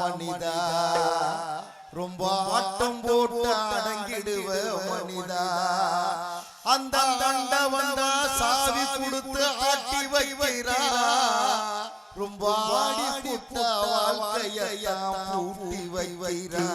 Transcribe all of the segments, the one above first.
மனிதா. ரொம்ப ஆட்டம் போட்டு அடங்கிடுவ மனிதா. அந்த தண்ட வந்தா சாவி கொடுத்து ஆட்டி வைக்கிறா. ரொம்ப ஆடி புட்ட வாழ்க்கைய பூட்டி வைக்கிறா.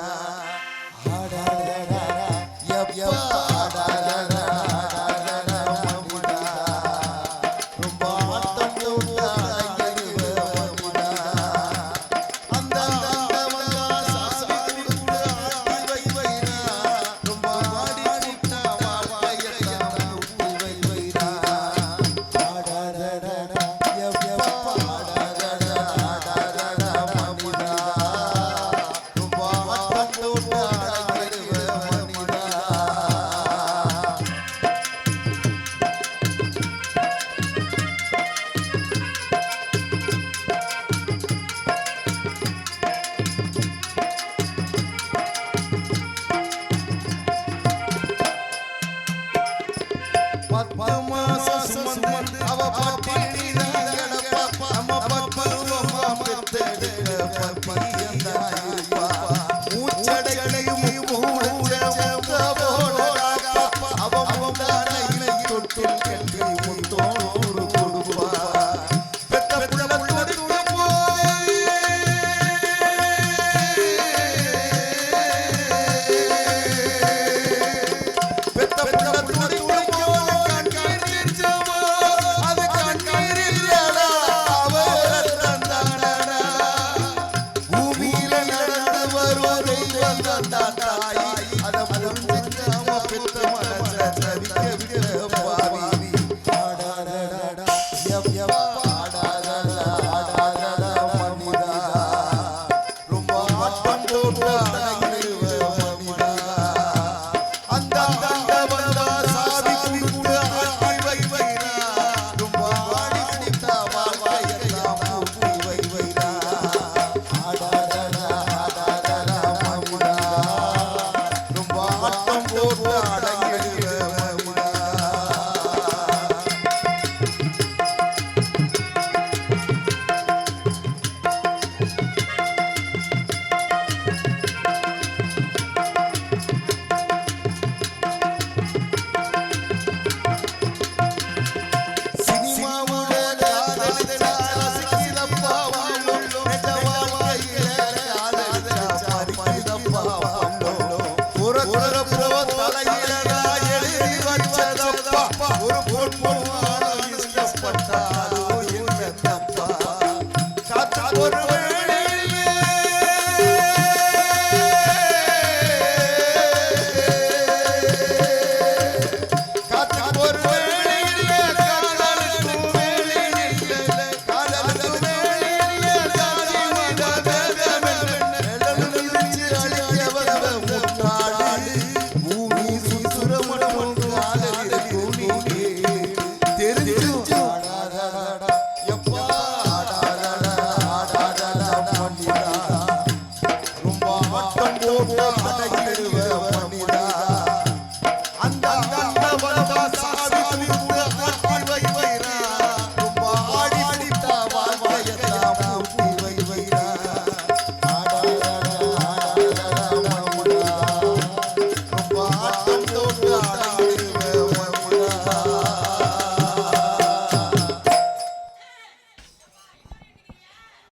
பத்து மாசம் சுமந்து அவ பட்டி